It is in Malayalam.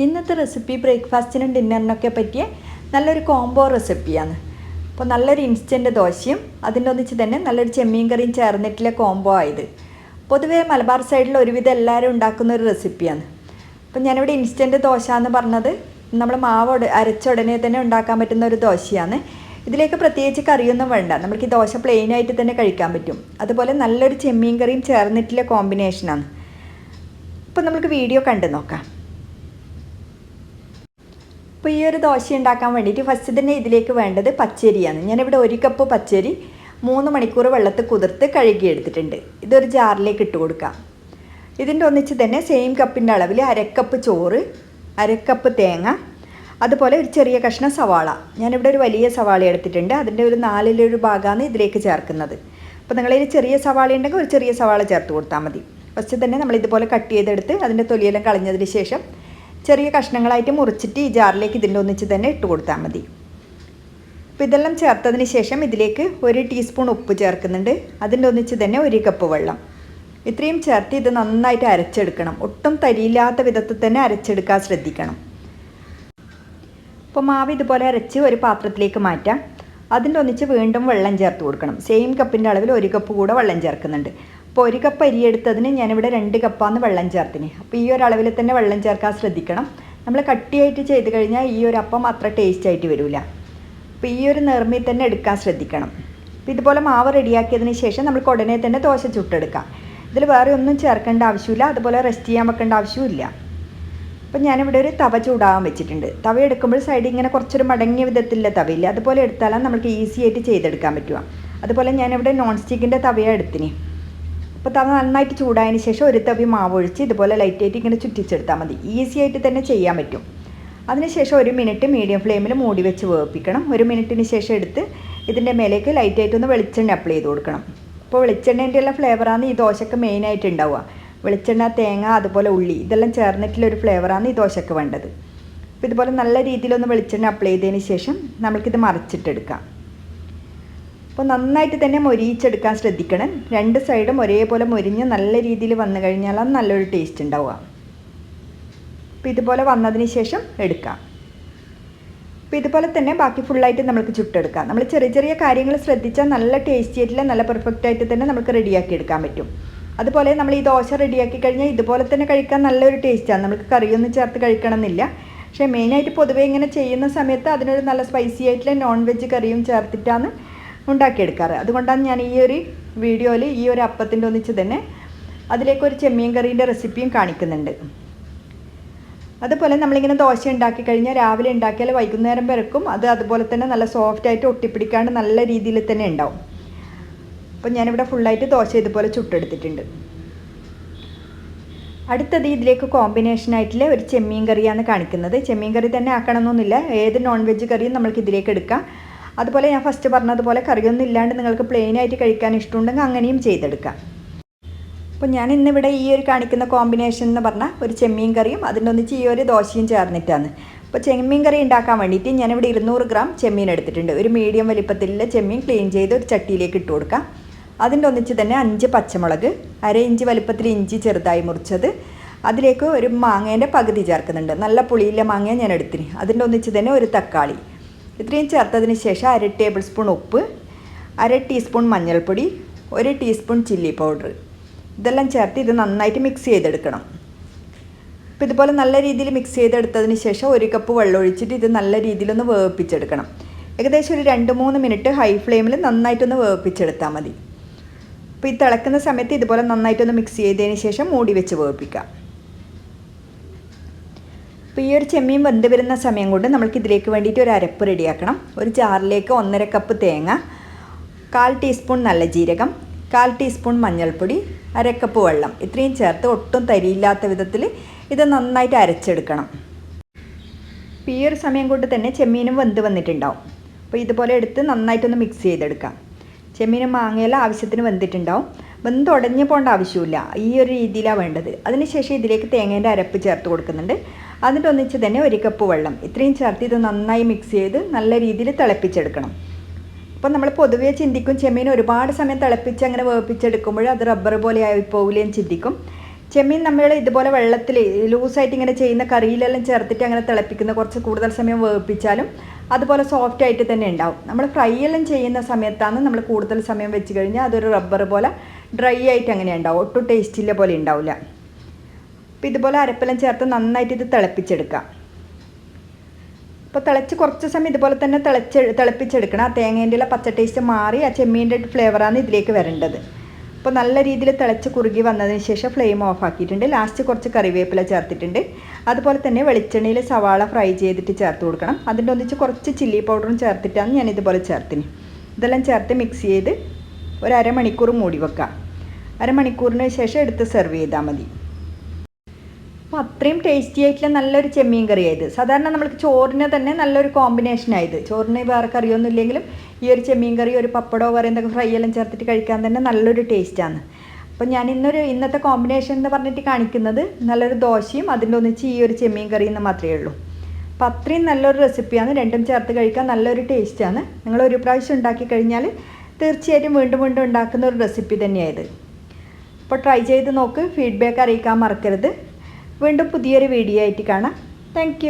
ഇന്നത്തെ റെസിപ്പി ബ്രേക്ക്ഫാസ്റ്റിനും ഡിന്നറിനൊക്കെ പറ്റിയ നല്ലൊരു കോംബോ റെസിപ്പിയാണ് അപ്പോൾ നല്ലൊരു ഇൻസ്റ്റന്റ് ദോശയും അതിന്റെ ഒന്നിച്ച് തന്നെ നല്ലൊരു ചെമ്മീൻ കറിയും ചേർന്നിട്ടുള്ള കോംബോ ആയത് പൊതുവേ മലബാർ സൈഡിൽ ഒരുവിധം എല്ലാവരും ഉണ്ടാക്കുന്ന ഒരു റെസിപ്പിയാണ് അപ്പോൾ ഞാനിവിടെ ഇൻസ്റ്റന്റ് ദോശ എന്ന് പറഞ്ഞത് നമ്മൾ മാവ് അരച്ച ഉടനെ തന്നെ ഉണ്ടാക്കാൻ പറ്റുന്ന ഒരു ദോശയാണ്. ഇതിലേക്ക് പ്രത്യേകിച്ച് കറിയൊന്നും വേണ്ട. നമുക്ക് ഈ ദോശ പ്ലെയിനായിട്ട് തന്നെ കഴിക്കാൻ പറ്റും. അതുപോലെ നല്ലൊരു ചെമ്മീൻ കറിയും ചേർന്നിട്ടുള്ള കോമ്പിനേഷനാണ് അപ്പോൾ നമുക്ക് വീഡിയോ കണ്ടു നോക്കാം. അപ്പോൾ ഈ ഒരു ദോശ ഉണ്ടാക്കാൻ വേണ്ടിയിട്ട് ഫസ്റ്റ് തന്നെ ഇതിലേക്ക് വേണ്ടത് പച്ചരിയാണ്. ഞാനിവിടെ ഒരു കപ്പ് പച്ചരി മൂന്ന് മണിക്കൂർ വെള്ളത്തിൽ കുതിർത്ത് കഴുകിയെടുത്തിട്ടുണ്ട്. ഇതൊരു ജാറിലേക്ക് ഇട്ട് കൊടുക്കാം. ഇതിന്റെ ഒന്നിച്ച് തന്നെ സെയിം കപ്പിന്റെ അളവിൽ അരക്കപ്പ് ചോറ് അരക്കപ്പ് തേങ്ങ അതുപോലെ ഒരു ചെറിയ കഷ്ണം സവാള. ഞാനിവിടെ ഒരു വലിയ സവാള എടുത്തിട്ടുണ്ട്. അതിന്റെ ഒരു നാലിലൊരു ഭാഗമാണ് ഇതിലേക്ക് ചേർക്കുന്നത്. അപ്പോൾ നിങ്ങളതിൽ ചെറിയ സവാള ഉണ്ടെങ്കിൽ ഒരു ചെറിയ സവാള ചേർത്ത് കൊടുത്താൽ മതി. ഫസ്റ്റ് തന്നെ നമ്മൾ ഇതുപോലെ കട്ട് ചെയ്തെടുത്ത് അതിന്റെ തൊലിയെല്ലാം കളഞ്ഞതിന് ശേഷം ചെറിയ കഷ്ണങ്ങളായിട്ട് മുറിച്ചിട്ട് ഈ ജാറിലേക്ക് ഇതിന്റെ ഒന്നിച്ച് തന്നെ ഇട്ട് കൊടുത്താൽ മതി. അപ്പോൾ ഇതെല്ലാം ചേർത്തതിന് ശേഷം ഇതിലേക്ക് ഒരു ടീസ്പൂൺ ഉപ്പ് ചേർക്കുന്നുണ്ട്. അതിന്റെ ഒന്നിച്ച് തന്നെ ഒരു കപ്പ് വെള്ളം. ഇത്രയും ചേർത്ത് ഇത് നന്നായിട്ട് അരച്ചെടുക്കണം. ഒട്ടും തരിയില്ലാത്ത വിധത്തിൽ തന്നെ അരച്ചെടുക്കാൻ ശ്രദ്ധിക്കണം. അപ്പോൾ മാവ് ഇതുപോലെ അരച്ച് ഒരു പാത്രത്തിലേക്ക് മാറ്റാം. അതിന്റെ ഒന്നിച്ച് വീണ്ടും വെള്ളം ചേർത്ത് കൊടുക്കണം. സെയിം കപ്പിന്റെ അളവിൽ ഒരു കപ്പ് കൂടെ വെള്ളം ചേർക്കുന്നുണ്ട്. അപ്പോൾ ഒരു കപ്പ് അരി എടുത്തതിന് ഞാനിവിടെ രണ്ട് കപ്പാന്ന് വെള്ളം ചേർത്തിന്. അപ്പോൾ ഈ ഒരു അളവിൽ തന്നെ വെള്ളം ചേർക്കാൻ ശ്രദ്ധിക്കണം. നമ്മൾ കട്ടിയായിട്ട് ചെയ്ത് കഴിഞ്ഞാൽ ഈ ഒരു അപ്പം അത്ര ടേസ്റ്റ് ആയിട്ട് വരില്ല അപ്പോൾ ഈ ഒരു നിർമ്മി തന്നെ എടുക്കാൻ ശ്രദ്ധിക്കണം. അപ്പോൾ ഇതുപോലെ മാവ് റെഡിയാക്കിയതിന് ശേഷം നമുക്ക് ഉടനെ തന്നെ ദോശ ചുട്ടെടുക്കാം. ഇതിൽ വേറെ ഒന്നും ചേർക്കേണ്ട ആവശ്യമില്ല. അതുപോലെ റെസ്റ്റ് ചെയ്യാൻ വെക്കേണ്ട ആവശ്യമില്ല അപ്പം ഞാനിവിടെ ഒരു തവ ചൂടാകാൻ വെച്ചിട്ടുണ്ട്. തവ എടുക്കുമ്പോൾ സൈഡ് ഇങ്ങനെ കുറച്ചൊരു മടങ്ങിയ വിധത്തിലുള്ള തവയില്ല അതുപോലെ എടുത്താലാണ് നമുക്ക് ഈസി ആയിട്ട് ചെയ്തെടുക്കാൻ പറ്റുക. അതുപോലെ ഞാനിവിടെ നോൺ സ്റ്റിക്കിന്റെ തവയാണ് എടുത്തിന്. അപ്പോൾ തവ നന്നായിട്ട് ചൂടായതിന് ശേഷം ഒരു തവി മാവ് ഒഴിച്ച് ഇതുപോലെ ലൈറ്റായിട്ട് ഇങ്ങനെ ചുറ്റിച്ചെടുത്താൽ മതി. ഈസി ആയിട്ട് തന്നെ ചെയ്യാൻ പറ്റും. അതിനുശേഷം ഒരു മിനിറ്റ് മീഡിയം ഫ്ലെയിമിൽ മൂടി വെച്ച് വേവിപ്പിക്കണം. ഒരു മിനിറ്റിന് ശേഷം എടുത്ത് ഇതിന്റെ മേലേക്ക് ലൈറ്റായിട്ടൊന്ന് വെളിച്ചെണ്ണ അപ്ലൈ ചെയ്ത് കൊടുക്കണം. അപ്പോൾ വെളിച്ചെണ്ണേന്റെ ഉള്ള ഫ്ലേവറാണ് ഈ ദോശക്ക് മെയിനായിട്ട് ഉണ്ടാവുക വെളിച്ചെണ്ണ തേങ്ങ അതുപോലെ ഉള്ളി ഇതെല്ലാം ചേർന്നിട്ടുള്ള ഒരു ഫ്ലേവറാണ് ഈ ദോശക്ക് വേണ്ടത്. അപ്പോൾ ഇതുപോലെ നല്ല രീതിയിലൊന്ന് വെളിച്ചെണ്ണ അപ്ലൈ ചെയ്തതിന് ശേഷം നമുക്കിത് മറിച്ചിട്ടെടുക്കാം. അപ്പോൾ നന്നായിട്ട് തന്നെ മൊരിയിച്ചെടുക്കാൻ ശ്രദ്ധിക്കണം. രണ്ട് സൈഡും ഒരേപോലെ മൊരിഞ്ഞ് നല്ല രീതിയിൽ വന്നു കഴിഞ്ഞാൽ നല്ലൊരു ടേസ്റ്റ് ഉണ്ടാവുക. അപ്പോൾ ഇതുപോലെ വന്നതിന് ശേഷം എടുക്കാം. അപ്പോൾ ഇതുപോലെ തന്നെ ബാക്കി ഫുള്ളായിട്ട് നമുക്ക് ചുട്ടെടുക്കാം. നമ്മൾ ചെറിയ ചെറിയ കാര്യങ്ങൾ ശ്രദ്ധിച്ചാൽ നല്ല ടേസ്റ്റി ആയിട്ടുള്ള നല്ല പെർഫെക്റ്റ് ആയിട്ട് തന്നെ നമുക്ക് റെഡിയാക്കി എടുക്കാൻ പറ്റും. അതുപോലെ നമ്മൾ ഈ ദോശ റെഡിയാക്കി കഴിഞ്ഞാൽ ഇതുപോലെ തന്നെ കഴിക്കാൻ നല്ലൊരു ടേസ്റ്റാണ് നമുക്ക് കറിയൊന്നും ചേർത്ത് കഴിക്കണമെന്നില്ല. പക്ഷേ മെയിനായിട്ട് പൊതുവേ ഇങ്ങനെ ചെയ്യുന്ന സമയത്ത് അതിനൊരു നല്ല സ്പൈസി ആയിട്ടുള്ള നോൺ വെജ് കറിയും ചേർത്തിട്ടാണ് ഉണ്ടാക്കിയെടുക്കാറ്. അതുകൊണ്ടാണ് ഞാൻ ഈ ഒരു വീഡിയോയിൽ ഈ ഒരു അപ്പത്തിന്റെ ഒന്നിച്ച് തന്നെ അതിലേക്ക് ഒരു ചെമ്മീൻ കറീന്റെ റെസിപ്പിയും കാണിക്കുന്നുണ്ട്. അതുപോലെ നമ്മളിങ്ങനെ ദോശ ഉണ്ടാക്കി കഴിഞ്ഞാൽ രാവിലെ ഉണ്ടാക്കിയാൽ വൈകുന്നേരം പിറക്കും അത് അതുപോലെ തന്നെ നല്ല സോഫ്റ്റ് ആയിട്ട് ഒട്ടിപ്പിടിക്കാണ്ട് നല്ല രീതിയിൽ തന്നെ ഉണ്ടാവും. അപ്പം ഞാനിവിടെ ഫുള്ളായിട്ട് ദോശ ഇതുപോലെ ചുട്ടെടുത്തിട്ടുണ്ട്. അടുത്തത് ഇതിലേക്ക് കോമ്പിനേഷൻ ആയിട്ടുള്ള ഒരു ചെമ്മീൻ കറിയാണ് കാണിക്കുന്നത്. ചെമ്മീൻ കറി തന്നെ ആക്കണമെന്നൊന്നുമില്ല. ഏത് നോൺ വെജ് കറിയും നമ്മൾക്ക് ഇതിലേക്ക് എടുക്കാം. അതുപോലെ ഞാൻ ഫസ്റ്റ് പറഞ്ഞതുപോലെ കറിയൊന്നും ഇല്ലാണ്ട് നിങ്ങൾക്ക് പ്ലെയിൻ ആയിട്ട് കഴിക്കാൻ ഇഷ്ടമുണ്ടെങ്കിൽ അങ്ങനെയും ചെയ്തെടുക്കാം. അപ്പോൾ ഞാൻ ഇന്നിവിടെ ഈ ഒരു കാണിക്കുന്ന കോമ്പിനേഷൻ എന്ന് പറഞ്ഞാൽ ഒരു ചെമ്മീൻ കറിയും അതിന്റെ ഒന്നിച്ച് ഈ ഒരു ദോശയും ചേർന്നിട്ടാണ്. അപ്പോൾ ചെമ്മീൻ കറി ഉണ്ടാക്കാൻ വേണ്ടിയിട്ട് ഞാനിവിടെ ഇരുന്നൂറ് ഗ്രാം ചെമ്മീൻ എടുത്തിട്ടുണ്ട്. ഒരു മീഡിയം വലിപ്പത്തിലുള്ള ചെമ്മീൻ ക്ലീൻ ചെയ്ത് ഒരു ചട്ടിയിലേക്ക് ഇട്ട് കൊടുക്കാം. അതിന്റെ ഒന്നിച്ച് തന്നെ അഞ്ച് പച്ചമുളക് അര ഇഞ്ച് വലിപ്പത്തിൽ ഇഞ്ചി ചെറുതായി മുറിച്ചത്. അതിലേക്ക് ഒരു മാങ്ങേന്റെ പകുതി ചേർക്കുന്നുണ്ട്. നല്ല പുളിയിലെ മാങ്ങ ഞാൻ എടുത്തിന്. അതിന്റെ ഒന്നിച്ച് തന്നെ ഒരു തക്കാളി. ഇത്രയും ചേർത്തതിന് ശേഷം അര ടേബിൾ സ്പൂൺ ഉപ്പ് അര ടീസ്പൂൺ മഞ്ഞൾപ്പൊടി ഒരു ടീസ്പൂൺ ചില്ലി പൗഡർ. ഇതെല്ലാം ചേർത്ത് ഇത് നന്നായിട്ട് മിക്സ് ചെയ്തെടുക്കണം. അപ്പോൾ ഇതുപോലെ നല്ല രീതിയിൽ മിക്സ് ചെയ്തെടുത്തതിന് ശേഷം ഒരു കപ്പ് വെള്ളം ഒഴിച്ചിട്ട് ഇത് നല്ല രീതിയിലൊന്ന് വേവിപ്പിച്ചെടുക്കണം. ഏകദേശം ഒരു രണ്ട് മൂന്ന് മിനിറ്റ് ഹൈ ഫ്ലെയിമിൽ നന്നായിട്ടൊന്ന് വേവിപ്പിച്ചെടുത്താൽ മതി. അപ്പോൾ ഈ തിളക്കുന്ന സമയത്ത് ഇതുപോലെ നന്നായിട്ടൊന്ന് മിക്സ് ചെയ്തതിന് ശേഷം മൂടി വെച്ച് വേവിപ്പിക്കാം. അപ്പോൾ ഈ ഒരു ചെമ്മീൻ വെന്ത് വരുന്ന സമയം കൊണ്ട് നമ്മൾക്ക് ഇതിലേക്ക് വേണ്ടിയിട്ട് ഒരു അരപ്പ് റെഡിയാക്കണം. ഒരു ജാറിലേക്ക് ഒന്നര കപ്പ് തേങ്ങ കാൽ ടീസ്പൂൺ നല്ല ജീരകം കാൽ ടീസ്പൂൺ മഞ്ഞൾപ്പൊടി അരക്കപ്പ് വെള്ളം. ഇത്രയും ചേർത്ത് ഒട്ടും തരിയില്ലാത്ത വിധത്തിൽ ഇത് നന്നായിട്ട് അരച്ചെടുക്കണം. ഈ ഒരു സമയം കൊണ്ട് തന്നെ ചെമ്മീനും വെന്ത് വന്നിട്ടുണ്ടാവും. അപ്പോൾ ഇതുപോലെ എടുത്ത് നന്നായിട്ടൊന്ന് മിക്സ് ചെയ്തെടുക്കാം. ചെമ്മീനും മാങ്ങയെല്ലാം ആവശ്യത്തിന് വെന്തിട്ടുണ്ടാവും. വെന്ത് ഉടഞ്ഞു പോകേണ്ട ആവശ്യമില്ല. ഈ ഒരു രീതിയിലാണ് വേണ്ടത്. അതിനുശേഷം ഇതിലേക്ക് തേങ്ങേന്റെ അരപ്പ് ചേർത്ത് കൊടുക്കുന്നുണ്ട്. അതിന്റെ ഒന്നിച്ച് തന്നെ ഒരു കപ്പ് വെള്ളം. ഇത്രയും ചേർത്ത് ഇത് നന്നായി മിക്സ് ചെയ്ത് നല്ല രീതിയിൽ തിളപ്പിച്ചെടുക്കണം. അപ്പോൾ നമ്മൾ പൊതുവേ ചിന്തിക്കും ചെമ്മീൻ ഒരുപാട് സമയം തിളപ്പിച്ച് അങ്ങനെ വേവിപ്പിച്ചെടുക്കുമ്പോൾ അത് റബ്ബർ പോലെ ആയി പോകില്ലെന്ന് ചിന്തിക്കും. ചെമ്മീൻ നമ്മൾ ഇതുപോലെ വെള്ളത്തിൽ ലൂസായിട്ട് ഇങ്ങനെ ചെയ്യുന്ന കറിയിലെല്ലാം ചേർത്തിട്ട് അങ്ങനെ തിളപ്പിക്കുന്ന കുറച്ച് കൂടുതൽ സമയം വേവിപ്പിച്ചാലും അതുപോലെ സോഫ്റ്റ് ആയിട്ട് തന്നെ ഉണ്ടാവും. നമ്മൾ ഫ്രൈ എല്ലാം ചെയ്യുന്ന സമയത്താണ് നമ്മൾ കൂടുതൽ സമയം വെച്ച് കഴിഞ്ഞാൽ അതൊരു റബ്ബർ പോലെ ഡ്രൈ ആയിട്ട് അങ്ങനെ ഉണ്ടാവും. ഒട്ടും ടേസ്റ്റില്ല പോലെ ഉണ്ടാവില്ല. അപ്പോൾ ഇതുപോലെ അരപ്പെല്ലാം ചേർത്ത് നന്നായിട്ട് ഇത് തിളപ്പിച്ചെടുക്കാം അപ്പോൾ തിളച്ച് കുറച്ച് സമയം ഇതുപോലെ തന്നെ തിളച്ച് തിളപ്പിച്ചെടുക്കണം. ആ തേങ്ങേന്റെ പച്ച ടേസ്റ്റ് മാറി ആ ചെമ്മീന്റെ ഫ്ലേവറാണ് ഇതിലേക്ക് വരേണ്ടത്. അപ്പോൾ നല്ല രീതിയിൽ തിളച്ച് കുറുകി വന്നതിന് ശേഷം ഫ്ലെയിം ഓഫ് ആക്കിയിട്ടുണ്ട്. ലാസ്റ്റ് കുറച്ച് കറിവേപ്പില ചേർത്തിട്ടുണ്ട്. അതുപോലെ തന്നെ വെളിച്ചെണ്ണയിൽ സവാള ഫ്രൈ ചെയ്തിട്ട് ചേർത്ത് കൊടുക്കണം. അതിന്റെ ഒന്നിച്ച് കുറച്ച് ചില്ലി പൗഡറും ചേർത്തിട്ടാണ് ഞാൻ ഇതുപോലെ ചേർത്തിന്. ഇതെല്ലാം ചേർത്ത് മിക്സ് ചെയ്ത് ഒരു അരമണിക്കൂർ മൂടി വെക്കുക. അരമണിക്കൂറിന് ശേഷം എടുത്ത് സെർവ് ചെയ്താൽ മതി. അപ്പോൾ അത്രയും ടേസ്റ്റി ആയിട്ടുള്ള നല്ലൊരു ചെമ്മീൻ കറിയായത് സാധാരണ നമ്മൾക്ക് ചോറിന് തന്നെ നല്ലൊരു കോമ്പിനേഷനായത് ചോറിന് വേറെ കറിയൊന്നും ഇല്ലെങ്കിലും ഈ ഒരു ചെമ്മീൻ കറി ഒരു പപ്പടോ വേറെ എന്തൊക്കെ ഫ്രൈ എല്ലാം ചേർത്തിട്ട് കഴിക്കാൻ തന്നെ നല്ലൊരു ടേസ്റ്റാണ് അപ്പോൾ ഞാൻ ഇന്നൊരു ഇന്നത്തെ കോമ്പിനേഷൻ എന്ന് പറഞ്ഞിട്ട് കാണിക്കുന്നത് നല്ലൊരു ദോശയും അതിന്റെ ഒന്നിച്ച് ഈ ഒരു ചെമ്മീൻ കറി എന്ന് മാത്രമേ ഉള്ളൂ. അപ്പോൾ അത്രയും നല്ലൊരു റെസിപ്പിയാണ് രണ്ടും ചേർത്ത് കഴിക്കാൻ നല്ലൊരു ടേസ്റ്റാണ് നിങ്ങൾ ഒരു പ്രാവശ്യം ഉണ്ടാക്കി കഴിഞ്ഞാൽ തീർച്ചയായിട്ടും വീണ്ടും വീണ്ടും ഉണ്ടാക്കുന്ന ഒരു റെസിപ്പി തന്നെയായത്. അപ്പോൾ ട്രൈ ചെയ്ത് നോക്ക്. ഫീഡ്ബാക്ക് അറിയിക്കാൻ മറക്കരുത്. വീണ്ടും പുതിയൊരു വീഡിയോ ആയിട്ട് കാണാം. താങ്ക്